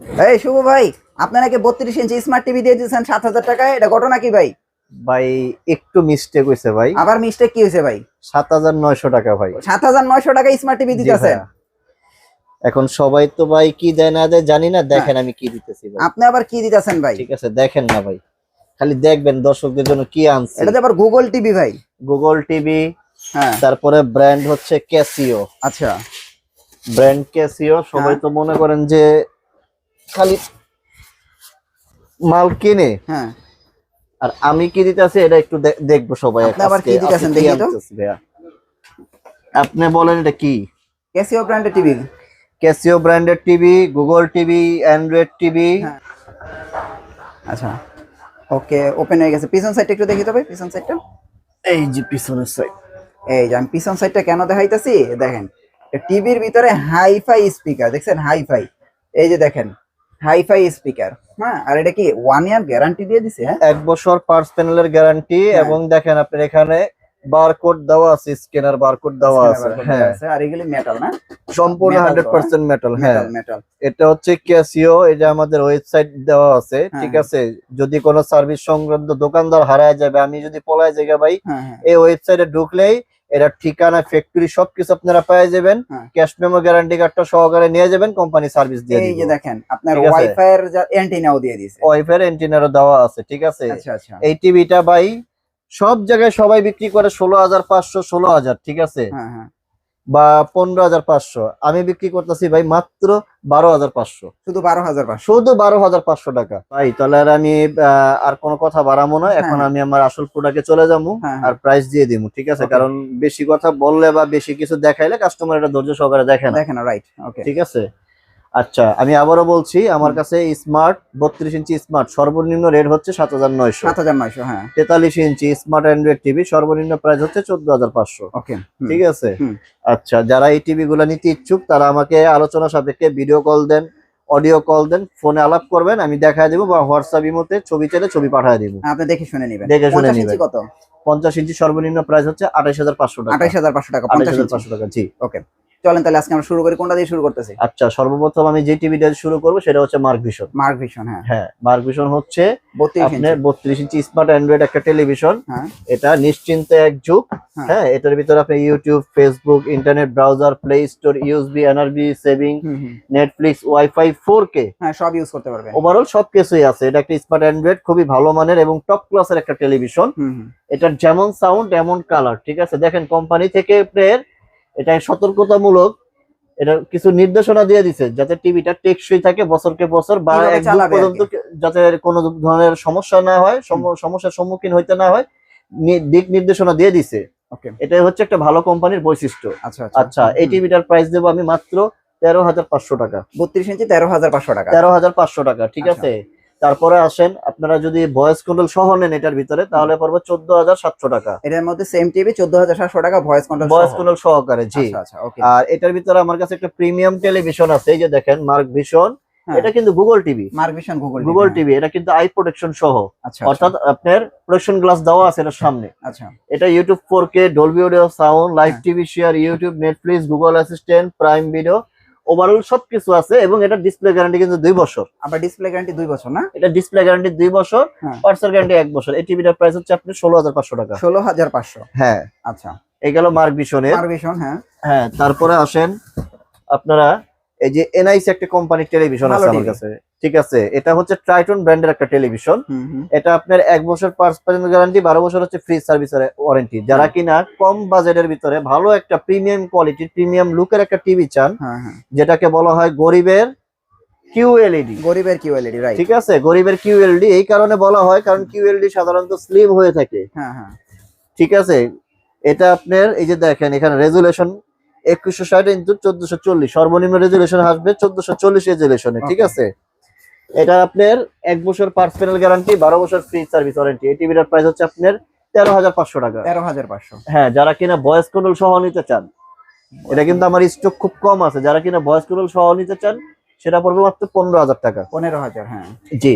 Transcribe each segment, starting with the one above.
এই শুভ ভাই আপনার নাকি বত্রিশ ইঞ্চি স্মার্ট টিভি দিয়ে দিয়েছেন সাত হাজার টাকায় এটা ঘটনা কি ভাই? ভাই একটু মিস্টেক হয়েছে ভাই। আবার মিস্টেক কি হয়েছে ভাই? সাত হাজার নয়শো টাকা ভাই। সাত হাজার নয়শো টাকা স্মার্ট টিভি দিতেছেন? এখন সবাই তো ভাই কি দেয় না দেয় জানি না দেখেন আমি কি দিতেছি ভাই। আপনি আবার কি দিতেছেন ভাই? ঠিক আছে দেখেন না ভাই। খালি দেখবেন দর্শকদের জন্য কি আনছি। এটাতে আবার গুগল টিভি ভাই। গুগল টিভি হ্যাঁ। তারপরে ব্র্যান্ড হচ্ছে ক্যাসিও আচ্ছা। ব্র্যান্ড ক্যাসিও সবাই হ্যাঁ। তো মনে করেন যে খালি মাল কিনে? হ্যাঁ। আর আমি কি দিতেছি এটা একটু দেখব সবাই আপনি আবার কি দিতেছেন দেখি তো? ভাইয়া? আপনি বলেন এটা কি? ক্যাসিও ব্র্যান্ডের টিভি ক্যাসিও ব্র্যান্ডের TV Google TV Android TV হ্যাঁ। আচ্ছা। ওকে ওপেন হয়ে গেছে। পিছন সাইডটা একটু দেখি তো ভাই পিছন সাইডটা এই যে পিছনের সাইড এই যে আমি পিছন সাইডটা কেন দেখাইতেছি? দেখেন টিভির ভিতরে হাইফাই স্পিকার দেখছেন? হাইফাই এই যে দেখেন হাইফাই স্পিকার হ্যাঁ? আর এটা কি ওয়ান ইয়ার গ্যারান্টি দিয়ে দিছে হ্যাঁ? এক বছর পার্স প্যানেলের গ্যারান্টি হ্যাঁ। এবং দেখেন আপনার এখানে বারকোড দেওয়া আছে স্ক্যানার বারকোড দেওয়া আছে হ্যাঁ। আর এগুলি মেটাল না? সম্পূর্ণ metal তো, হান্ড্রেড পার্সেন্ট মেটাল হ্যাঁ। মেটাল এটা হচ্ছে ক্যাসিও এটা আমাদের ওয়েবসাইট দেওয়া আছে হ্যাঁ, ঠিক হ্যাঁ। আছে? যদি কোনো সার্ভিস সংক্রান্ত দোকানদার হারায় যাবে আমি যদি পলায় জায়গা ভাই হ্যাঁ হ্যাঁ। এই ওয়েবসাইটে ঢুকলেই এটা ঠিকানা ফ্যাক্টরি সবকিছু আপনারা পেয়ে যাবেন। ক্যাশ মেমো গ্যারান্টি কার্ডটা সহকারে নিয়ে যাবেন কোম্পানি সার্ভিস দিয়ে এই যে দেখেন আপনার ওয়াইফাই এর অ্যান্টেনাও দিয়ে দিয়েছে। ওয়াইফাই এর অ্যান্টেনারও দেওয়া আছে ঠিক আছে? আচ্ছা আচ্ছা। এই টিভিটা ভাই সব জায়গায় সবাই বিক্রি করে ষোলো হাজার পাঁচশো ষোলো হাজার ঠিক আছে? হ্যাঁ হ্যাঁ। বা পনেরো হাজার পাঁচশো। আমি বিক্রি করতেছি ভাই মাত্র বারো হাজার পাঁচশো। শুধু বারো হাজার পাঁচশো। শুধু বারো হাজার পাঁচশো টাকা। ভাই তাহলে আর আমি আর কোনো কথা বাড়াবো না। এখন হ্যাঁ। আমি আমার আসল প্রোডাক্টে চলে যাব হ্যাঁ, আর প্রাইস দিয়ে দিব ঠিক আছে? কারণ বেশি কথা বললে বা বেশি কিছু দেখাইলে কাস্টমার এটা ধৈর্য সহকারে দেখে না। দেখে না রাইট ওকে ঠিক আছে? আচ্ছা আমি আবারও বলছি আমার কাছে স্মার্ট বত্রিশ ইঞ্চি স্মার্ট সর্বনিম্ন রেট হচ্ছে সাত হাজার নয়শো। সাত হাজার নয়শো হ্যাঁ। তেতাল্লিশ ইঞ্চি স্মার্ট অ্যান্ড্রয়েড টিভি সর্বনিম্ন প্রাইস হচ্ছে চোদ্দ হাজার পাঁচশো। ওকে ঠিক আছে? আচ্ছা যারা এই টিভি গুলো নিতে ইচ্ছুক তারা আমাকে আলোচনা সাপেক্ষে ভিডিও কল দেন অডিও কল দেন ফোনে আলাপ করবেন আমি দেখায় দেবো বা হোয়াটসঅ্যাপ ইমোতে ছবি চাইলে ছবি পাঠিয়ে দিব। আপনি দেখে শুনে নেবেন। দেখে শুনে 50 ইঞ্চি নিবেন। কত? পঞ্চাশ ইঞ্চি সর্বনিম্ন প্রাইস হচ্ছে আঠাইশ হাজার পাঁচশো টাকা। আঠাইশ হাজার পাঁচশো টাকা পঞ্চাশ হাজার পাঁচশো টাকা জি। ওকে। চলেন তাহলে আজকে আমরা শুরু করি। কোনটা দিয়ে শুরু করতেছি? আচ্ছা সর্বপ্রথম আমি যে টিভিটা শুরু করব সেটা হচ্ছে মার্ক ভিশন মার্ক ভিশন হ্যাঁ। হ্যাঁ মার্ক ভিশন হচ্ছে আপনার বত্রিশ ইঞ্চি স্মার্ট অ্যান্ড্রয়েড একটা টেলিভিশন হ্যাঁ। এটা নিশ্চিন্তে এক যুগ। হ্যাঁ। হ্যাঁ এটার ভিতরে আপনি YouTube Facebook internet browser play store USB NRB saving. Netflix WiFi four K হ্যাঁ সব ইউজ করতে পারবেন ওভারঅল সবকিছুই আছে। এটা একটা স্মার্ট অ্যান্ড্রয়েড খুবই ভালো মানের এবং টপ ক্লাসের একটা টেলিভিশন। এটার যেমন সাউন্ড এমন কালার ঠিক আছে? দেখেন কোম্পানি থেকে প্রের এটা সতর্কতামূলক এটা কিছু নির্দেশনা দিয়ে দিছে যাতে টিভিটা টেকসই থাকে বছরকে বছর বা এক পর্যন্ত যাতে কোনো ধরনের সমস্যা না হয় সম- সমস্যার সম্মুখীন হইতে না হয় দিক নির্দেশনা দিয়ে দিছে। ওকে। এটাই হচ্ছে একটা ভালো কোম্পানির বৈশিষ্ট্য। আচ্ছা আচ্ছা। এই টিভিটার প্রাইস দেবো আমি মাত্র তেরো হাজার পাঁচশো টাকা। বত্রিশ ইঞ্চি তেরো হাজার পাঁচশো টাকা। তেরো হাজার পাঁচশো টাকা ঠিক আচ্ছা। আছে? তারপরে আসেন আপনারা যদি ভয়েস কন্ট্রোল সহ নেন এটার ভিতরে তাহলে পড়বে চোদ্দ হাজার সাতশো টাকা। এটার মধ্যে সেম টিভি চোদ্দ হাজার সাতশো টাকা ভয়েস কন্ট্রোল ভয়েস কন্ট্রোল সহকারে জি। আচ্ছা আচ্ছা আর এটার ভিতরে আমার কাছে একটা প্রিমিয়াম টেলিভিশন আছে এই যে দেখেন মার্ক ভিশন হ্যাঁ। এটা কিন্তু Google TV mark Vision Google Google TV এটা কিন্তু আই প্রোটেকশন সহ। আচ্ছা অর্থাৎ আপনার প্রোটেকশন গ্লাস দেওয়া আছে এটার সামনে। আচ্ছা। এটা YouTube four K Dolby audio sound live. TV share YouTube Netflix Google assistant prime video overall সবকিছু আছে এবং এটা ডিসপ্লে গ্যারান্টি কিন্তু দুই বছর। আবার ডিসপ্লে গ্যারান্টি দুই বছর না? এটা ডিসপ্লে গ্যারান্টি দুই বছর। পার্সেল গ্যারান্টি এক বছর। এই টিভিটার প্রাইস হচ্ছে আপনি ষোলো হাজার পাঁচশো টাকা। ষোলো হাজার পাঁচশো। হ্যাঁ। আচ্ছা। এই গেল মার্ক ভিশনের মার্ক ভিশন হ্যাঁ। হ্যাঁ তারপরে আসেন আপনারা এই যে এনআইসি একটা কোম্পানির টেলিভিশন আছে আমার কাছে। ঠিক আছে এটা হচ্ছে ট্রাইটন ব্র্যান্ডের একটা টেলিভিশন। এটা আপনার এক বছর পার্স গ্যারান্টি বারো বছর হচ্ছে ফ্রি সার্ভিস ওয়ারেন্টি যারা কিনা কম বাজেটের ভিতরে ভালো একটা প্রিমিয়াম কোয়ালিটির প্রিমিয়াম লুকের একটা টিভি চান হ্যাঁ হ্যাঁ। যেটাকে বলা হয় গরিবের কিউএলইডি গরিবের কিউএলইডি রাইট ঠিক আছে গরিবের কিউএলডি এই কারণে বলা হয় কারণ সাধারণত স্লিম হয়ে থাকে। হ্যাঁ ঠিক আছে এটা আপনার এই যে দেখেন এখানে রেজুলেশন একুশশো ষাট ইন্টু চোদ্দশো চল্লিশ। সর্বনিম্ন রেজুলেশন আসবে চোদ্দশো চল্লিশ রেজুলেশনে ঠিক আছে? এটা আপনার এক বছর পার্সোনাল গ্যারান্টি বারো বছর ফ্রি সার্ভিস ওয়ারেন্টি এই টিভিটার প্রাইস হচ্ছে আপনার তেরো হাজার পাঁচশো টাকা। তেরো হাজার পাঁচশো। হ্যাঁ যারা কিনা ভয়েস কন্ট্রোল সহ নিতে চান এটা কিন্তু আমার স্টক খুব কম আছে। যারা কিনা ভয়েস কন্ট্রোল সহ নিতে চান সেটা পড়বে মাত্র পনেরো হাজার টাকা। পনেরো হাজার হ্যাঁ। জি।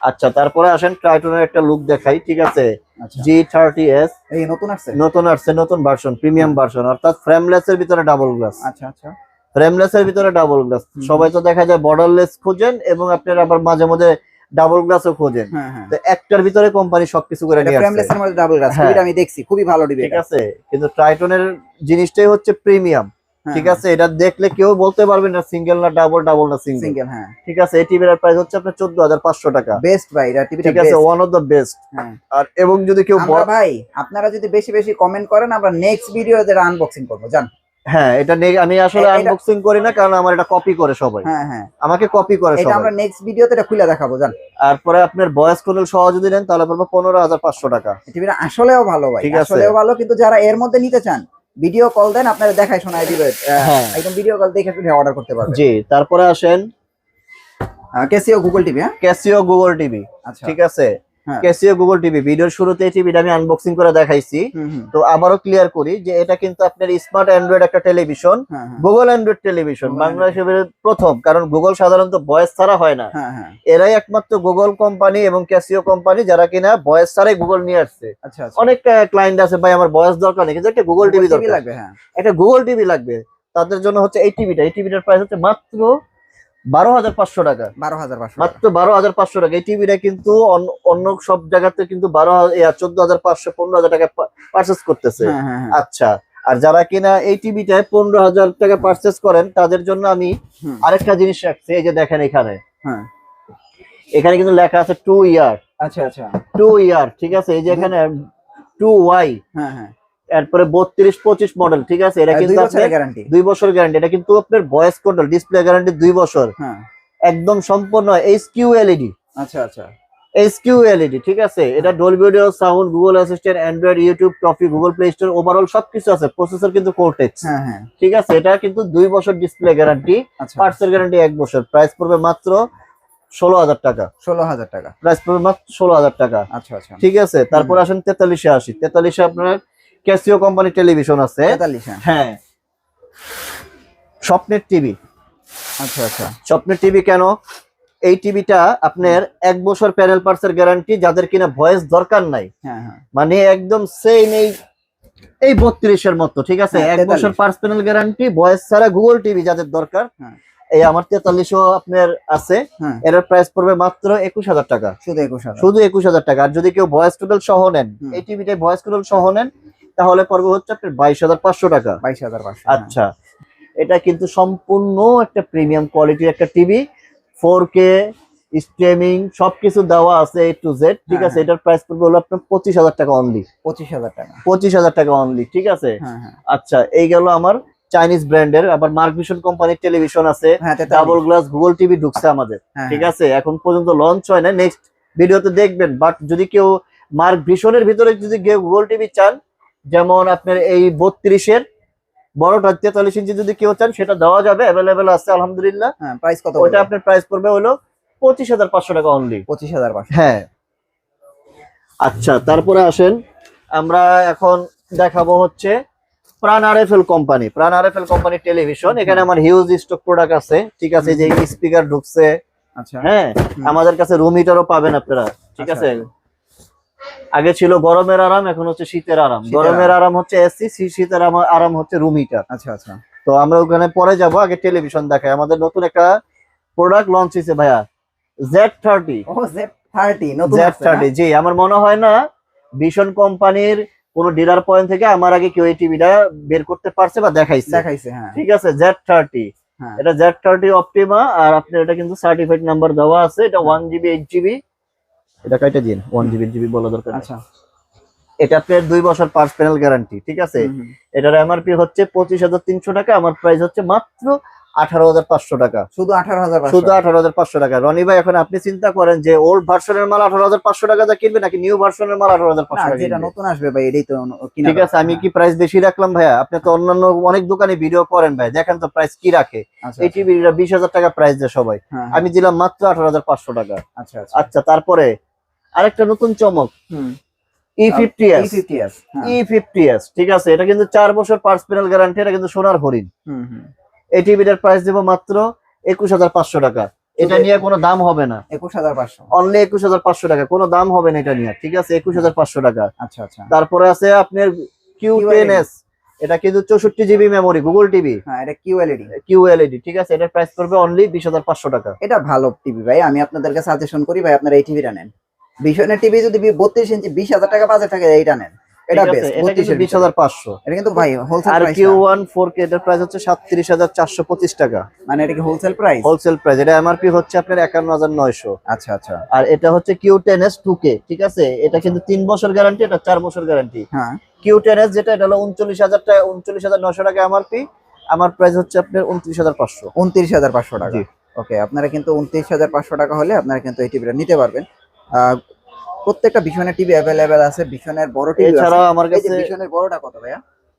আচ্ছা তারপরে আসেন ট্রাইটনের একটা লুক দেখাই ঠিক আছে? জি থার্টি এস এই নতুন আসছে? নতুন আসছে নতুন ভার্সন প্রিমিয়াম ভার্সন অর্থাৎ ফ্রেমলেস এর ভিতরে ডাবল গ্লাস আচ্ছা আচ্ছা। ফ্রেমলেস এর ভিতরে ডাবল গ্লাস সবাই তো দেখা যায় বর্ডারলেস খোঁজেন এবং আপনার আবার মাঝে মাঝে ডাবল গ্লাসও খোঁজেন। হ্যাঁ হ্যাঁ। তো একটার ভিতরে কোম্পানি সবকিছু করে নিয়ে ফ্রেমলেস এর মধ্যে ডাবল গ্লাস হ্যাঁ। আমি দেখছি খুবই ভালো ডিবে ঠিক আছে? কিন্তু ট্রাইটনের জিনিসটাই হচ্ছে প্রিমিয়াম ঠিক আছে এটা দেখলে কেউ বলতে পারবে না সিঙ্গেল না ডাবল ডাবল না সিঙ্গেল সিঙ্গেল হ্যাঁ। ঠিক আছে এই টিভির প্রাইস হচ্ছে আপনার চোদ্দ হাজার পাঁচশো টাকা। বেস্ট ভাই এটা টিভিটা ঠিক আছে ওয়ান অফ দা বেস্ট হ্যাঁ। আর এবং যদি কেউ আমরা ভাই আপনারা যদি বেশি বেশি কমেন্ট করেন আমরা নেক্সট ভিডিও এদের আনবক্সিং করব জান। হ্যাঁ এটা আমি আসলে আনবক্সিং করি না কারণ আমার এটা কপি করে সবাই। হ্যাঁ হ্যাঁ। আমাকে কপি করে সবাই। এটা আমরা নেক্সট ভিডিওতে এটা খুলে দেখাবো জান। তারপরে আপনার বয়স কোডেল সহ যদি নেন তাহলে পড়বে পনেরো হাজার পাঁচশো টাকা। টিভিটা আসলেও ভালো ভাই আসলেও ভালো কিন্তু যারা এর মধ্যে নিতে চান ভিডিও কল দেন আপনারা দেখায় শোনায় দিবে আহ, হ্যাঁ। একদম ভিডিও কল দেখে শুনে অর্ডার করতে পারবেন। জি তারপরে আসেন। কেসিও গুগল টিভি হ্যাঁ? ক্যাসিও গুগল টিভি আচ্ছা। ঠিক আছে? হ্যাঁ। ক্যাসিও গুগল টিভি ভিডিওর শুরুতে টিভিটা আমি আনবক্সিং করে দেখাইছি। তো আবারও ক্লিয়ার করি যে এটা কিন্তু আপনার স্মার্ট অ্যান্ড্রয়েড একটা টেলিভিশন হ্যাঁ হ্যাঁ। গুগল অ্যান্ড্রয়েড টেলিভিশন বাংলাদেশের প্রথম কারণ গুগল সাধারণত ভয়েস ছাড়া হয় না। হ্যাঁ হ্যাঁ। এরাই একমাত্র গুগল কোম্পানি এবং ক্যাসিও কোম্পানি যারা কিনা ভয়েস ছাড়াই গুগল নিয়ে আসছে। আচ্ছা আচ্ছা। অনেক ক্লায়েন্ট আছে ভাই আমার ভয়েস দরকার নেই কিন্তু একটা গুগল টিভি দরকার। লাগবে হ্যাঁ। একটা গুগল টিভি লাগবে। তাদের জন্য হচ্ছে এই টিভিটা এই টিভিটার প্রাইস হচ্ছে মাত্র বারো হাজার পাঁচশো টাকা। বারো হাজার পাঁচশো মাত্র বারো হাজার পাঁচশো টাকা। এই টিভিটা কিন্তু অন্য- সব জায়গাতে কিন্তু বারো চোদ্দ হাজার পাঁচশো পনেরো হাজার টাকা পারচেস করতেছে। হ্যাঁ হ্যাঁ হ্যাঁ। আচ্ছা আর যারা কিনা এই টিভিটায় পনেরো হাজার টাকা পারচেস করেন তাদের জন্য আমি আরেকটা জিনিস রাখছি এই যে দেখেন এখানে। হ্যাঁ। এখানে কিন্তু লেখা আছে টু ইয়ার আচ্ছা আচ্ছা। টু ইয়ার ঠিক আছে? এই যে এখানে টু ওয়াই হ্যাঁ হ্যাঁ। এরপরে বত্রিশ পঁচিশ মডেল ঠিক আছে? এটা কিন্তু গ্যারান্টি দুই বছর গ্যারান্টি এটা কিন্তু আপনার ভয়েস কন্ট্রোল ডিসপ্লে গ্যারান্টি দুই বছর। হ্যাঁ। একদম সম্পূর্ণ এইচ কিউ এলইডি আচ্ছা আচ্ছা। এইচ কিউ এলইডি ঠিক আছে? এটা Dolby video sound Google assistant Android YouTube Toffee Google play store overall সবকিছু আছে। প্রসেসর কিন্তু কোর্টেক্স হ্যাঁ হ্যাঁ। ঠিক আছে? এটা কিন্তু দুই বছর ডিসপ্লে গ্যারান্টি আচ্ছা। পার্টসের গ্যারান্টি এক বছর। প্রাইস পড়বে মাত্র ষোলো হাজার টাকা। ষোলো হাজার টাকা। প্রাইস পড়বে মাত্র ষোলো হাজার টাকা। আচ্ছা আচ্ছা। ঠিক আছে? তারপর আসেন তেতাল্লিশে আসি তেতাল্লিশে আপনার ক্যাসিও কোম্পানি টেলিভিশন আছে। হ্যাঁ। হ্যাঁ। স্বপ্নের টিভি আচ্ছা আচ্ছা। স্বপ্নের টিভি কেন? এই টিভিটা আপনার এক বছর প্যানেল পার্টসের গ্যারান্টি যাদের কিনা ভয়েস দরকার নাই। হ্যাঁ হ্যাঁ। মানে একদম সেম এই এই বত্রিশের মতো ঠিক আছে? হ্যাঁ, এক বছর 43 পার্স প্যানেল গ্যারান্টি ভয়েস ছাড়া গুগল টিভি যাদের দরকার হ্যাঁ। এই আমার তেতাল্লিশও আপনার আছে। হ্যাঁ। এর প্রাইস পড়বে মাত্র একুশ হাজার টাকা। শুধু একুশ হাজার। শুধু একুশ হাজার টাকা। আর যদি কেউ ভয়েস টোটাল সহ নেন এই টিভিটাই ভয়েস টোটাল সহ নেন তাহলে পড়বে হচ্ছে আপনার বাইশ হাজার পাঁচশো টাকা। বাইশ হাজার পাঁচশো আচ্ছা এটা কিন্তু সম্পূর্ণ একটা প্রিমিয়াম কোয়ালিটির একটা টিভি ফোর কে স্ট্রিমিং সবকিছু দেওয়া আছে এ টু জেড ঠিক হ্যাঁ, আছে? এটার প্রাইস পড়বে হলো আপনার পঁচিশ হাজার টাকা অনলি পঁচিশ হাজার টাকা। পঁচিশ হাজার টাকা অনলি ঠিক আছে? হ্যাঁ হ্যাঁ। আচ্ছা এই গেল আমার চাইনিজ ব্র্যান্ডের আবার মার্ক ভিশন কোম্পানির টেলিভিশন আছে। হ্যাঁ ডাবল গ্লাস গুগল টিভি ঢুকছে আমাদের হ্যাঁ, ঠিক আছে? এখন পর্যন্ত লঞ্চ হয় না নেক্সট ভিডিওতে দেখবেন বাট যদি কেউ মার্ক ভিশনের ভিতরে যদি গুগল টিভি চান যেমন আপনার এই বত্রিশের বড়টা তেতাল্লিশ ইঞ্চি যদি কেউ চান সেটা দেওয়া যাবে অ্যাভেলেবেল আছে আলহামদুলিল্লাহ। হ্যাঁ প্রাইস কত ওইটা আপনার প্রাইস পড়বে হলো পঁচিশ হাজার পাঁচশো টাকা অনলি পঁচিশ হাজার হ্যাঁ। আচ্ছা তারপরে আসেন আমরা এখন দেখাবো হচ্ছে Pran RFL company Pran RFL company television. এখানে আমার হিউজ স্টক প্রোডাক্ট আছে ঠিক আছে যে স্পিকার ঢুকছে। আচ্ছা। হ্যাঁ আমাদের কাছে রুম হিটারও পাবেন আপনারা ঠিক আচ্ছা, আছে? আগে ছিল গরমের আরাম এখন হচ্ছে শীতের আরাম। গরমের আরাম। হচ্ছে এসি শীতের আরাম- হচ্ছে রুম হিটার আচ্ছা আচ্ছা। তো আমরা ওখানে পরে যাব আগে টেলিভিশন দেখাই। আমাদের নতুন একটা প্রোডাক্ট লঞ্চ হয়েছে ভাইয়া Z thirty Z? Thirty G আমার মনে হয় না ভীষণ কোম্পানির কোন ডিলার পয়েন্ট থেকে আমার আগে কেউ এই টিভিটা বের করতে পারছে বা দেখাইছে। দেখাইছে হ্যাঁ। ঠিক আছে জেড থার্টি হ্যাঁ। এটা জেড থার্টি অপটিমা আর আপনার এটা কিন্তু সার্টিফাইড নাম্বার দেওয়া আছে এটা ওয়ান জিবি এইট জিবি এটা কয়টা দিন? ওয়ান জিবি জিবি বলা দরকার আচ্ছা। এটা আপনার দুই বছর পার্স প্যানেল গ্যারান্টি ঠিক আছে। এটার এমআরপি হচ্ছে পঁচিশ হাজার তিনশো টাকা আমার প্রাইস হচ্ছে মাত্র আঠারো হাজার পাঁচশো টাকা। শুধু আঠারো হাজার শুধু আঠারো হাজার পাঁচশো টাকা। রনি ভাই এখন আপনি চিন্তা করেন যে ওল্ড ভার্সনের মাল আঠারো হাজার পাঁচশো টাকা দিয়ে কিনবে নাকি নিউ ভার্সনের মাল আঠারো হাজার পাঁচশো টাকা যেটা নতুন আসবে ভাই এটাই তো কিনা ঠিক আছে আমি কি প্রাইস বেশি রাখলাম ভাইয়া? আপনি তো অন্যান্য অনেক দোকানে ভিডিও করেন ভাই দেখেন তো প্রাইস কি রাখে। আচ্ছা এই টিভি বিশ হাজার টাকা প্রাইস দেয় সবাই। হ্যাঁ, আমি দিলাম মাত্র আঠারো হাজার পাঁচশো টাকা। আচ্ছা আচ্ছা। আচ্ছা তারপরে আরেকটা নতুন চমক। হুম। E fifty S E50s। E fifty S ঠিক আছে? এটা কিন্তু চার বছর পার্সোনাল গ্যারান্টি এটা কিন্তু সোনার হরিণ। এই টিভিটার প্রাইস দেবো মাত্র একুশ হাজার পাঁচশো টাকা। এটা নিয়ে কোনো দাম হবে না। একুশ হাজার পাঁচশো। অনলি একুশ হাজার পাঁচশো টাকা। কোনো দাম হবে না এটা নিয়ে ঠিক আছে? একুশ হাজার পাঁচশো টাকা। আচ্ছা আচ্ছা। তারপরে আছে আপনার কিউ টেন এস এটা কিন্তু চৌষট্টি জিবি মেমোরি গুগল টিভি হ্যাঁ এটা কিউএলইডি কিউ এলইডি ঠিক আছে? এটার প্রাইস পড়বে অনলি বিশ হাজার পাঁচশো টাকা। এটা ভালো টিভি ভাই। আমি আপনাদেরকে সাজেশন করি ভাই আপনারা এই টিভিটা নেন। ভীষণের টিভি যদি বত্রিশ ইঞ্চি বিশ হাজার টাকা বাজেট থাকে এইটা নেন। এটা বেস্ট এটা কিন্তু বিশ হাজার পাঁচশো। এটা কিন্তু ভাই হোলসেল প্রাইস হচ্ছে টাকা। মানে এটা কি হোলসেল প্রাইস হোলসেল প্রাইস এটা এমআরপি হচ্ছে আপনার একান্ন হাজার নয়শো। আচ্ছা আচ্ছা। আর এটা হচ্ছে Q ten S two K ঠিক আছে? এটা কিন্তু তিন বছর গ্যারান্টি এটা চার বছর গ্যারান্টি হ্যাঁ। কিউ টেন এস যেটা এটা হলো উনচল্লিশ হাজার টাকা উনচল্লিশ হাজার নশো টাকা এমআরপি আমার প্রাইস হচ্ছে আপনার উনত্রিশ হাজার পাঁচশো। উনত্রিশ হাজার পাঁচশো টাকা। ওকে আপনারা কিন্তু উনত্রিশ হাজার পাঁচশো টাকা হলে আপনারা কিন্তু এই টিভিটা নিতে পারবেন। প্রত্যেকটা ভীষণের টিভি অ্যাভেলেবেল আছে ভীষণের বড় টিভি এছাড়া আমার কাছে ভীষণের বড়টা কত ভাইয়া?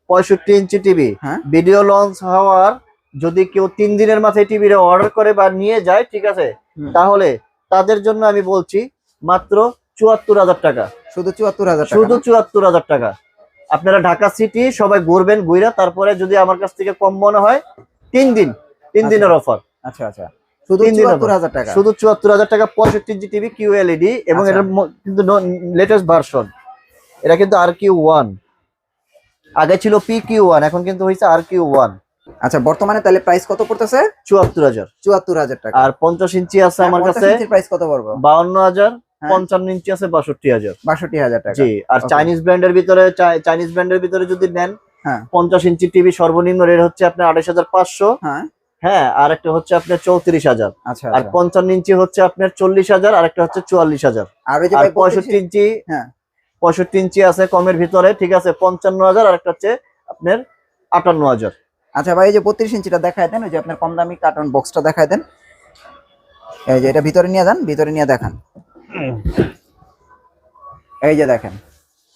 পঁয়ষট্টি ইঞ্চি টিভি হ্যাঁ। ভিডিও লঞ্চ হওয়ার যদি কেউ তিন দিনের মাথায় টিভিটা অর্ডার করে বা নিয়ে যায় ঠিক আছে? তাহলে তাদের জন্য আমি বলছি মাত্র চুয়াত্তর হাজার টাকা। শুধু চুয়াত্তর হাজার টাকা শুধু চুয়াত্তর হাজার টাকা। আপনারা ঢাকা সিটি সবাই ঘুরবেন ঘুরা তারপরে যদি আমার কাছ থেকে কম মনে হয় তিন দিন তিন আচ্ছা। দিনের অফার আচ্ছা আচ্ছা। শুধু চুয়াত্তর হাজার টাকা। শুধু চুয়াত্তর হাজার টাকা পঁয়ষট্টি ইঞ্চি টিভি কিউ এলইডি এবং আচ্ছা। এটার কিন্তু লেটেস্ট ভার্সন এটা কিন্তু আর কিউ ওয়ান আগে ছিল পি কিউ ওয়ান এখন কিন্তু হয়েছে আর কিউ ওয়ান আচ্ছা বর্তমানে তাহলে প্রাইস কত পড়তেছে? চুয়াত্তর হাজার। চুয়াত্তর হাজার টাকা। আর পঞ্চাশ ইঞ্চি আছে আমার কাছে। প্রাইস কত পড়বে? বাউন্ন হাজার হ্যাঁ। পঞ্চান্ন ইঞ্চি আছে বাষট্টি হাজার। বাষট্টি হাজার টাকা। জি আর চাইনিজ ব্র্যান্ডের ভিতরে চাইনিজ ব্র্যান্ডের ভিতরে যদি নেন হ্যাঁ। পঞ্চাশ ইঞ্চি টিভি সর্বনিম্ন রেট হচ্ছে আপনার আঠাশ হাজার পাঁচশো। হ্যাঁ আর একটা হচ্ছে আপনার চৌত্রিশ হাজার। আচ্ছা আর আচ্ছা। পঞ্চান্ন ইঞ্চি হচ্ছে আপনার চল্লিশ হাজার আর একটা হচ্ছে চুয়াল্লিশ হাজার। আর পঁয়ষট্টি ইঞ্চি হ্যাঁ। পঁয়ষট্টি ইঞ্চি আছে কমের ভিতরে ঠিক আছে? পঞ্চান্ন হাজার আর একটা হচ্ছে আপনার আটান্ন হাজার। আচ্ছা ভাই এই যে বত্রিশ ইঞ্চিটা দেখায় দেন ওই যে আপনার কম দামি কার্টন বক্সটা দেখায় দেন। এই যে এটা ভিতরে নিয়ে যান ভিতরে নিয়ে দেখান। এই যে দেখেন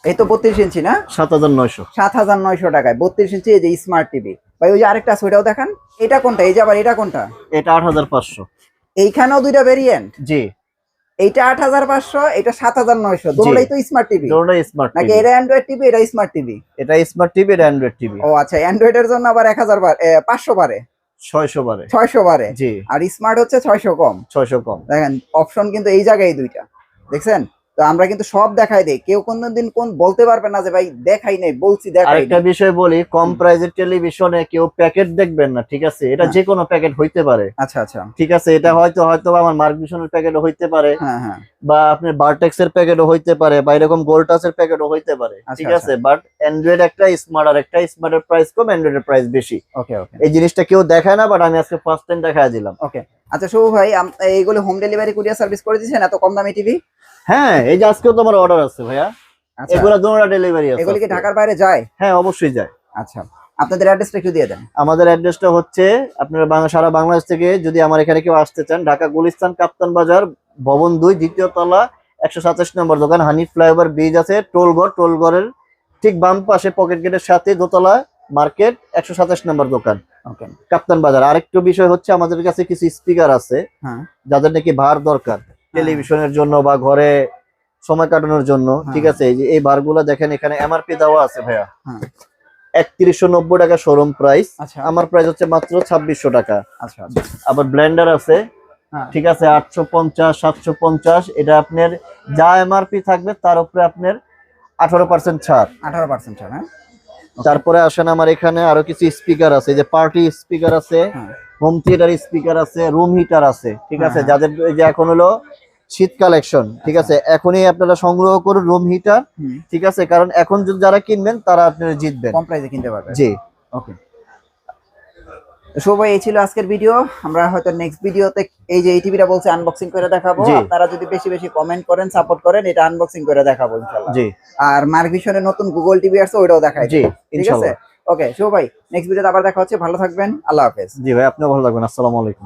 এই তো বত্রিশ ইঞ্চি না? সাত হাজার নয়শো। সাত হাজার নয়শো টাকায়। বত্রিশ ইঞ্চি এই যে স্মার্ট টিভি ভাই ওই যে আরেকটা আছে ওইটাও দেখান। এটা কোনটা? এই যে আবার এটা কোনটা? এটা আট হাজার পাঁচশো। এইখানেও দুইটা ভেরিয়েন্ট জি। এইটা আট হাজার পাঁচশো এটা সাত হাজার নয়শো। দুটোই তো স্মার্ট টিভি দুটোটা স্মার্ট নাকি এটা অ্যান্ড্রয়েড টিভি এটা স্মার্ট টিভি এটা স্মার্ট টিভি এটা অ্যান্ড্রয়েড টিভি ও আচ্ছা অ্যান্ড্রয়েড এর জন্য আবার এক হাজার পাঁচশো বারে? ছয়শো বারে। ছয়শো বারে? জি। আর স্মার্ট হচ্ছে ছয়শো কম। ছয়শো কম। দেখেন অপশন কিন্তু এই জায়গায় দুইটা। দেখছেন? তো আমরা কিন্তু সব দেখাই দিই। কেউ কোন দিন কোন বলতে পারবে না যে ভাই দেখাই নাই বলছি দেখাই নাই। বিষয় বলি কম প্রাইজের টেলিভিশনে কেউ প্যাকেট দেখবেন না ঠিক আছে? এটা। যে কোনো প্যাকেট হইতে পারে। আচ্ছা আচ্ছা। ঠিক আছে? এটা হয়তো হয়তো বা আমার মার্ক ভিশনের প্যাকেটও হইতে পারে। হ্যাঁ হ্যাঁ। বা আপনার বারটেক্স এর প্যাকেটও হইতে পারে বা এরকম গোল্টাস এর প্যাকেটও হইতে পারে আচ্ছা, ঠিক আছে? বাট অ্যান্ড্রয়েড একটা স্মার্ট আর একটা স্মার্টের প্রাইস কম অ্যান্ড্রয়েডের প্রাইস বেশি। ওকে ওকে এই জিনিসটা কেউ দেখায় না বাট আমি আজকে ফার্স্ট টাইম দেখায় দিলাম। ওকে আচ্ছা শুভ ভাই এইগুলো হোম ডেলিভারি কুরিয়ার সার্ভিস করে দিয়েছেন? এত কম দামি টিভি হ্যাঁ এই যে আজকেও তোমার অর্ডার আছে ভাইয়া। আচ্ছা। এগুলো দুটোটা ডেলিভারি আছে এগুলি কি ঢাকার বাইরে যায়? হ্যাঁ অবশ্যই যায়। আচ্ছা আপনাদের অ্যাড্রেসটা একটু দিয়ে দেন। আমাদের অ্যাড্রেসটা হচ্ছে আপনারা বাংলা সারা বাংলাদেশ থেকে যদি আমার এখানে কেউ আসতে চান ঢাকা গুলিস্তান কাপ্তান বাজার ভবন দুই দ্বিতীয় তলা একশো সাতাশ নম্বর দোকান হানি ফ্লাইওভার ব্রিজ আছে টোলগড় টোলগড়ের ঠিক বাম পাশে পকেট গেটের সাথে দোতলা মার্কেট একশো সাতাশ নম্বর দোকান। ওকে। কাপ্তান বাজার আরেকটু বিষয় হচ্ছে আমাদের কাছে কিছু স্পিকার আছে হ্যাঁ। যাদের নাকি ভার দরকার টেলিভিশনের জন্য বা ঘরে সময় কাটানোর জন্য হ্যাঁ। ঠিক আছে? এই যে এই বারগুলা দেখেন এখানে এমআরপি দেওয়া আছে ভাইয়া। হ্যাঁ। একত্রিশশো নব্বই টাকা শোরুম প্রাইস আচ্ছা। আমার প্রাইস হচ্ছে মাত্র ছাব্বিশশো টাকা। আচ্ছা আচ্ছা। আবার ব্লেন্ডার আছে হ্যাঁ। ঠিক আছে? আটশো পঞ্চাশ সাতশো পঞ্চাশ এটা আপনার যা এমআরপি থাকবে তার উপরে আপনার আঠারো পার্সেন্ট ছাড়। আঠারো পার্সেন্ট ছাড় হ্যাঁ? তারপরে আসেন আমার এখানে আরও কিছু স্পিকার আছে এই যে পার্টি স্পিকার আছে হ্যাঁ। হোম থিয়েটার স্পিকার আছে রুম হিটার আছে ঠিক আছে? হ্যাঁ। যাদের যে এখন হলো শীত কালেকশন ঠিক আছে? এখনই আপনারা সংগ্রহ করুন রুম হিটার ঠিক আছে? কারণ এখন যারা কিনবেন তারা আপনারা জিতবেন। কম প্রাইসে কিনতে পারবেন। জি। ওকে সবাই এই ছিল আজকের ভিডিও আমরা হয়তো নেক্সট ভিডিওতে এই যে এই টিভিটা বলছে আনবক্সিং করে দেখাবো। আপনারা যদি বেশি বেশি কমেন্ট করেন সাপোর্ট করেন এটা আনবক্সিং করে দেখাবো ইনশাআল্লাহ। জি। আর মার্ভিশনের নতুন গুগল টিভি আসছে ওইটাও দেখাই জি ঠিক আছে? ওকে শুভ ভাই নেক্সট ভিডিওতে আবার দেখা হচ্ছে। ভালো থাকবেন। আল্লাহ হাফেজ। জি ভাই আপনিও ভালো থাকবেন। আসসালামু আলাইকুম।